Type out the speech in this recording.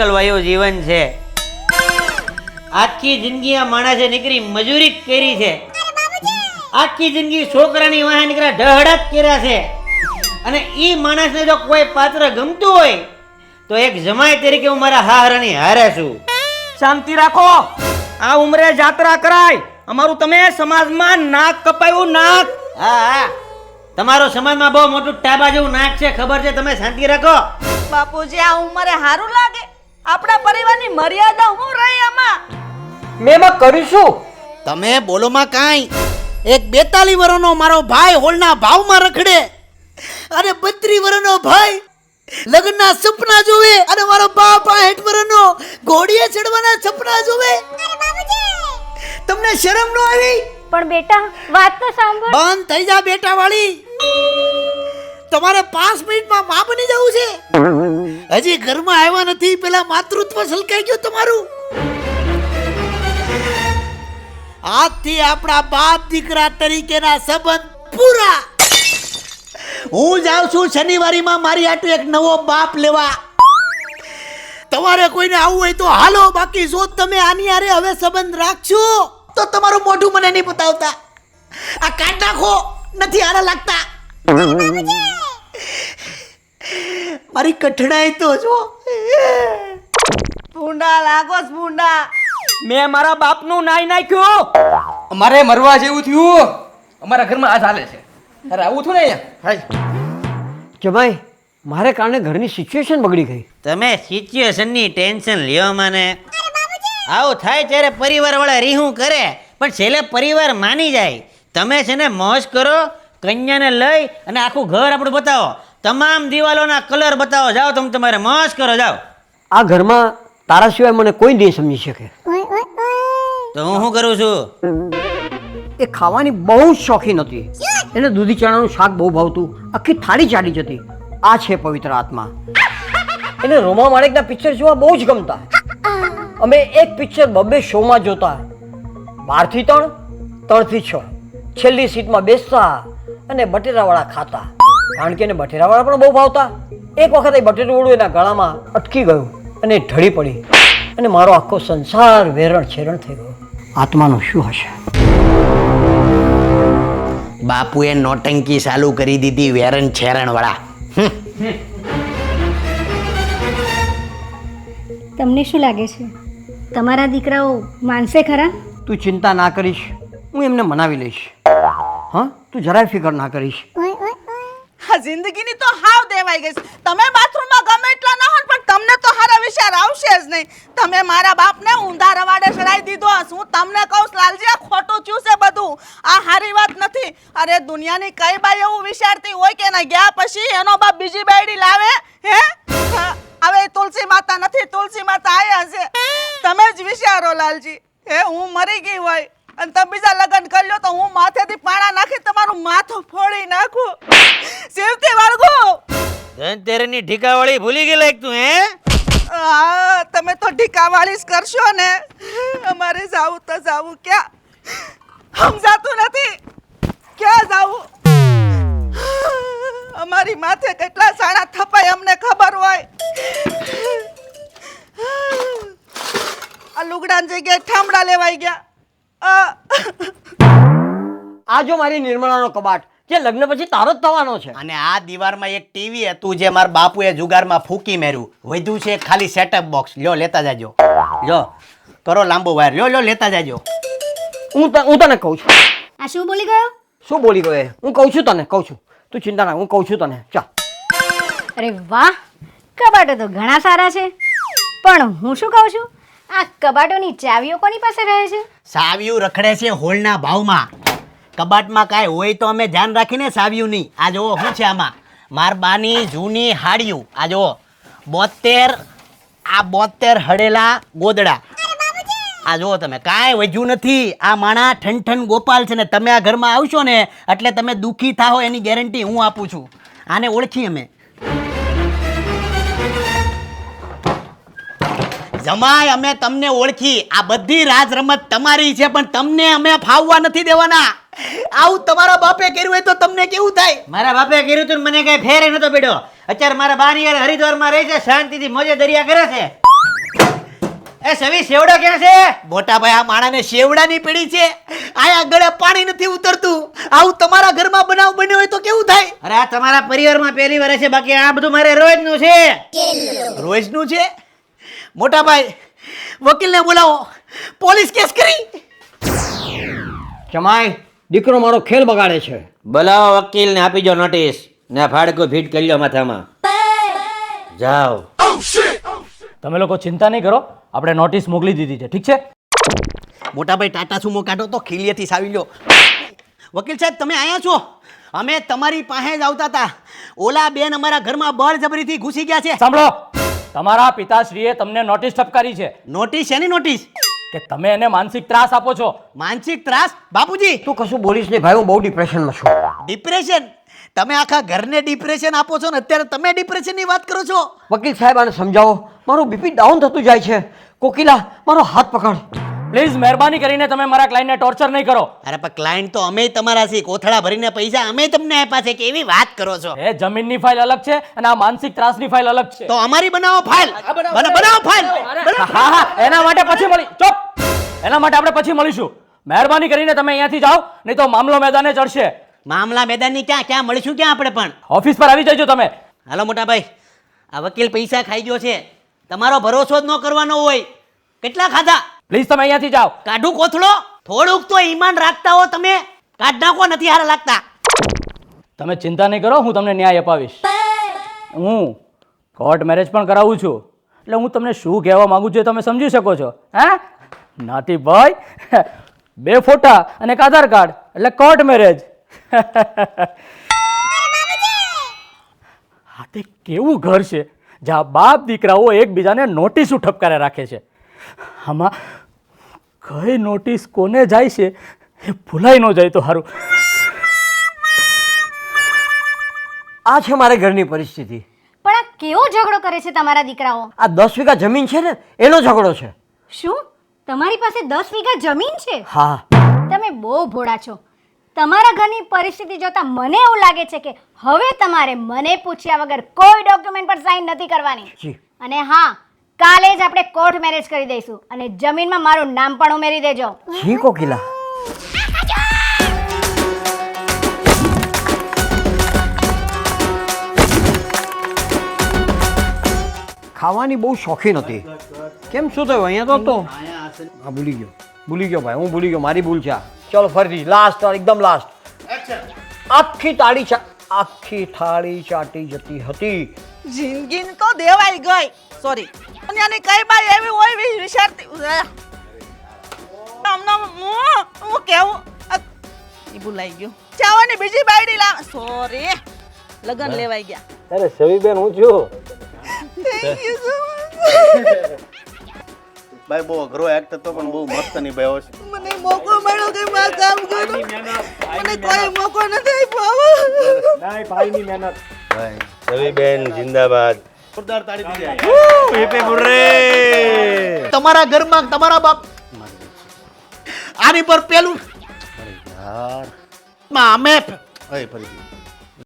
એકલવાયું જીવન છે. આખી જિંદગી આ માણસે નીકળી મજૂરી જ કરી છે. આખી જિંદગી છોકરાની વાહે નીકળ્યા ઢહડા જ કર્યા છે. અને એ માણસને જો કોઈ પાત્ર ગમતું હોય તો એક જમાય તરીકે હું મારા હારાની હારે છું. શાંતિ રાખો. આ ઉંમરે જાત્રા કરાય. અમારું તમે સમાજમાં નાક કપાયું નાક. હા હા. તમારો સમાજમાં બહુ મોટું ટાબા જેવું નાક છે. ખબર છે? તમે શાંતિ રાખો. બાપુજી આ ઉંમરે સારું લાગે. આપણા પરિવારની મર્યાદા હું રહી આમાં? મેં માં કરીશું તમે બોલોમાં કાંઈ. એક બેતાલી વર્ષનો મારો ભાઈ હોલના ભાવમાં રખડે. અને બત્રી વર્ષનો ભાઈ લગ્નના સપના જોવે અને મારો બાપ આઠ વર્ષનો ઘોડીએ ચડવાના સપના જોવે તમને શરમ ન આવી? પણ બેટા વાત તો સાંભળ. બંધ થઈ જા બેટા વાળી. તમારે પાંચ મિનિટમાં મા બની જવું છે? હજી ઘરમાં આવ્યા નથી, પેલા માતૃત્વ સલકાઈ ગયું તમારું. આજથી આપણા બાપ દીકરા તરીકેના સંબંધ પૂરા. હું જાઉં છું, શનિવારીમાં મારી આટલું એક નવો બાપ લેવા. તમારે કોઈને આવવું હોય તો હાલો, બાકી જો તમે આની આરે હવે સંબંધ રાખશો, તો તમારું મોઢું મને નહીં બતાવતા આ કાઢ નાખો, નથી આરા લાગતા. મારી કઠણાઈ તો જો. ભૂંડા લાગોસ ભૂંડા. મેં મારા બાપનું નાઈ નાખ્યું. અમારે મરવા જેવું થયું. અમારા ઘરમાં આ ચાલે છે. અરે આવું થયું ને અહીંયા? જમાઈ મારે કારણે ઘરની સિચ્યુએશન બગડી ગઈ. તમે સિચ્યુએશનની ટેન્શન લ્યો મને. આવું થાય ત્યારે પરિવાર વાળા રીહું કરે પણ છેલ્લે પરિવાર માની જાય. તમે છે ને મોજ કરો કન્યાને લઈ અને આખું ઘર આપણું બતાવો. તમામ દિવાલોના કલર બતાવો. જાઓ તમે તમારે મસ્ત કરો જાઓ. આ ઘરમાં તારા સિવાય મને કોઈ નહીં સમજી શકે? તો હું શું કરું છું? એ ખાવાની બહુ જ શોખીન હતી. એને દૂધી ચણાનું શાક બહુ ભાવતું. આખી થાળી ચાલી જતી. આ છે પવિત્ર આત્મા. એને રોમા માણેકના પિક્ચર જોવા બહુ જ ગમતા. અમે એક પિક્ચર બબ્બે શોમાં જોતા. બારથી ત્રણ ત્રણથી છ. છેલ્લી સીટમાં બેસતા અને બટેરાવાળા ખાતા. કારણ કે એને બટેરાવાળા પણ બહુ ભાવતા. એક વખત એ બટેટું એના ગળામાં અટકી ગયું અને ઢળી પડી અને મારો આખો સંસાર વેરણ છેરણ થઈ ગયો. આત્માનું શું હશે? બાપુએ નોટંકી ચાલુ કરી દીધી વેરણ છેરણ વાળા તમને શું લાગે છે? તમારા દીકરાઓ માનસે ખરા? તું ચિંતા ના કરીશ. હું એમને મનાવી લઈશ. હા? તું જરાય ફિકર ના કરીશ. આ જિંદગીની તો હાવ દેવાઈ ગઈ તમે બાથરૂમમાં ગમે એટલા ના હોય પણ તમને તો હારા વિચાર આવશે જ નહીં. તમે મારા બાપને ઊંધા રવાડે ચડાઈ દીધો. હું તમને કહું છું, લાલજી આ ખોટું થયું છે બધું. આ હારી વાત નથી. અરે દુનિયાની કઈ બાઈ એવું વિચારતી હોય કે ના ગયા પછી એનો બાપ બીજી બાયડી લાવે? હે? હવે તુલસી માતા નથી. તુલસી માતા આયા છે. તમે જ વિચારો લાલજી. હે હું મરી ગઈ હોય અને તમે બીજા લગ્ન કરી લો તો હું માથેથી પાણા નાખી તમારું માથું ફોડી નાખું. શિવતી વાળગું ધનતેરસની ઢીકાવાળી ભૂલી ગઈ એક તું હે? આ તમે તો ઢીકાવાળી જ કરશો ને. અમારે જાવું તો જાવું ક્યાં? સમજાતું નથી. ક્યાં જાવું? અમારી માથે કેટલા સાણા થપાય અમને ખબર હોય. આ લુગડાની જગ્યાએ ઠામડા લેવાઈ ગયા. આ જો મારી નિર્મળાનો કબાટ. જે લગ્ન પછી તારો જ થવાનો છે. અને આ દીવારમાં એક ટીવી હતું જે મારા બાપુએ જુગારમાં ફૂકી મેર્યું. વધ્યું છે ખાલી સેટઅપ બોક્સ લ્યો લેતા જાજો. લ્યો કરો લાંબો વાયર લ્યો લ્યો લેતા જાજો. હું ત- હું તને કહું છું. આ શું બોલી ગયો? શું બોલી ગયો એ? હું કહું છું તને કહું છું. તું ચિંતા ના હું કહું છું તને. ચાલ. અરે વાહ કબાટો તો ઘણા સારા છે. પણ હું શું કહું છું? આ કબાટોની ચાવીઓ કોની પાસે રહે છે? સાવીઓ રખડે છે હોલના ભાવમાં. કબાટમાં કાંઈ હોય તો અમે ધ્યાન રાખીને સાવ્યું નહીં આ જુઓ, શું છે આમાં? માર બાની જૂની હાડિયું. આ જુઓ, બોતેર, આ બોતેર હડેલા ગોદડા. આ જુઓ તમે, કાંઈ વજ્યું નથી. આ માણા ઠન ઠન ગોપાલ છે ને, તમે આ ઘરમાં આવશો ને, એટલે તમે દુઃખી થાઓ એની ગેરંટી હું આપું છું. આને ઓળખી અમે. જમાય અમે તમને ઓળખી. આ બધી રાજ રમત તમારી છે, પણ તમને અમે ફાવવા નથી દેવાના. આવું તમારા બાપે કર્યું હોય તો તમને કેવું થાય? મારા બાપે કર્યું તું મને કઈ ફેર નતો પડ્યો. અત્યારે મારા બાની યાર હરિદ્વારમાં રહે છે શાંતિથી મોજે દરિયા કરે છે. એ સવી સેવડો ક્યાં છે? મોટા ભાઈ આ માણાને શેવડાની પીડી છે. આયા ગળે પાણી નથી ઉતરતું. આવું તમારા ઘરમાં બનાવ બન્યો હોય તો કેવું થાય? અરે આ તમારા પરિવારમાં પહેલી વાર છે બાકી આ બધું મારે રોજનું છે. રોજનું છે? મોટા ભાઈ વકીલને બોલાવો. પોલીસ કેસ કરી. જમાઈ દીકરો મારો ખેલ બગાડે છે. બોલાવો વકીલને આપી જો નોટિસ ને ફાડકો ફીટ કરી લો માથામાં. જાઓ. તમે લોકો ચિંતા નહીં કરો આપણે નોટિસ મોકલી દીધી છે. ઠીક છે? મોટા ભાઈ ટાટા સુમો કાઢો તો ખીલીએથી સાવી લો. વકીલ સાહેબ તમે અહીંયા છો? અમે તમારી પાસે જ આવતા હતા. ઓલા બેન અમારા ઘરમાં બળજબરીથી ઘૂસી ગયા છે. સાંભળો. તમારા પિતાશ્રીએ તમને નોટિસ ઠપકારી છે. નોટિસ એની નોટિસ કે તમે એને માનસિક ત્રાસ આપો છો? માનસિક ત્રાસ? બાપુજી! તું કશું બોલીશ નહીં ભાઈ હું બહુ ડિપ્રેશનમાં છું. ડિપ્રેશન તમે આખા ઘરને ડિપ્રેશન આપો છો ને અત્યારે તમે ડિપ્રેશનની વાત કરો છો? વકીલ સાહેબ આને સમજાવો. મારું બીપી ડાઉન થતું જાય છે. કોકિલા મારો હાથ પકડ. પ્લીઝ મહેરબાની કરીને તમે મારા ક્લાયન્ટને ટોર્ચર નહીં કરો. અરે પણ ક્લાયન્ટ તો અમે તમારા છીએ. કોથળા ભરીને પૈસા અમે તમને આપ્યા છે. કેવી વાત કરો છો? એ જમીનની ફાઇલ અલગ છે અને આ માનસિક ત્રાસની ફાઇલ અલગ છે. તો અમારી બનાવો ફાઇલ બનાવો. ફાઇલ હા હા. એના માટે પછી મળી ચોપ. એના માટે આપણે પછી મળીશું. મહેરબાની કરીને તમે અહીંયાથી જાઓ નહીં તો મામલો મેદાને ચડશે. મામલા મેદાનની ક્યાં ક્યાં મળીશું? ક્યાં આપણે પણ? ઓફિસ પર આવી જજો તમે. હાલો મોટા ભાઈ આ વકીલ પૈસા ખાઈ ગયો છે. તમારો ભરોસો જ ન કરવાનો હોય. કેટલા ખાધા? પ્લીઝ તમે અહીંયાથી જાઓ. કાઢું કોથળો? થોડુંક તો ઈમાન રાખતા હો તમે. કાઢ નાખો નથી હારા લાગતા. તમે ચિંતા નહીં કરો હું તમને ન્યાય અપાવીશ. હું કોર્ટ મેરેજ પણ કરાવું છું. એટલે હું તમને શું કહેવા માંગુ છું એ તમે સમજી શકો છો. હે? નાથી ભાઈ બે ફોટા અને એક આધાર કાર્ડ. એટલે કોર્ટ મેરેજ હા તે કેવું ઘર છે? જ્યાં બાપ દીકરાઓ એકબીજાને નોટિસ ઠપકારે રાખે છે. આમાં કઈ નોટિસ કોને જાય છે એ ભૂલાઈ ન જાય તો સારું આ છે મારે ઘરની પરિસ્થિતિ. પણ આ કેવો ઝઘડો કરે છે તમારા દીકરાઓ? આ દસ વીઘા જમીન છે ને એનો ઝઘડો છે. શું? તમારી પાસે દસ વીઘા જમીન છે? હા. તમે બહુ ભોળા છો. તમારા ઘરની પરિસ્થિતિ જોતા મને એવું લાગે છે કે હવે તમારે મને પૂછ્યા વગર કોઈ ડોક્યુમેન્ટ પર સાઈન નથી કરવાની. જી. અને હા કાલે જ આપણે કોર્ટ મેરેજ કરી દઈશું અને જમીનમાં મારું નામ પણ ઉમેરી દેજો. જી કોકિલા? ખાવાની બહુ શોખીન હતી. કેમ શું થયું? અહીંયા તો હતો. હા ભૂલી ગયો. ભૂલી ગયો ભાઈ હું ભૂલી ગયો. મારી ભૂલ છે. ચલો ફરીથી લાસ્ટ એકદમ લાસ્ટ આખી તાળી ચા આખી થાળી ચાટી જતી હતી. જિંદગી તો દેવાઈ ગઈ. સોરી અને કઈ બાઈ એવી હોય એવી વિચારતી હમણાં હું? હું કેવું? એ ભૂલાઈ ગયું. ચાવાની બીજી બાયડી લાવ સોરી લગન લેવાઈ ગયા. અરે સવીબેન હું છું? થેન્ક યુ સો મચ ભાઈ બહુ અઘરો એક્ટ હતો પણ બહુ મસ્ત નિભાવ્યો છે મને મોકો મળ્યો કે મેં કામ કરું મને કોઈ મોકો નથી આપ્યો. ભાઈ રવિબેન જિંદાબાદ. જોરદાર તાળી દીધી હેપી બુર્રે તમારા ઘરમાં તમારા બાપ આની પર પેલું યાર. માં અમે અય ફરીથી.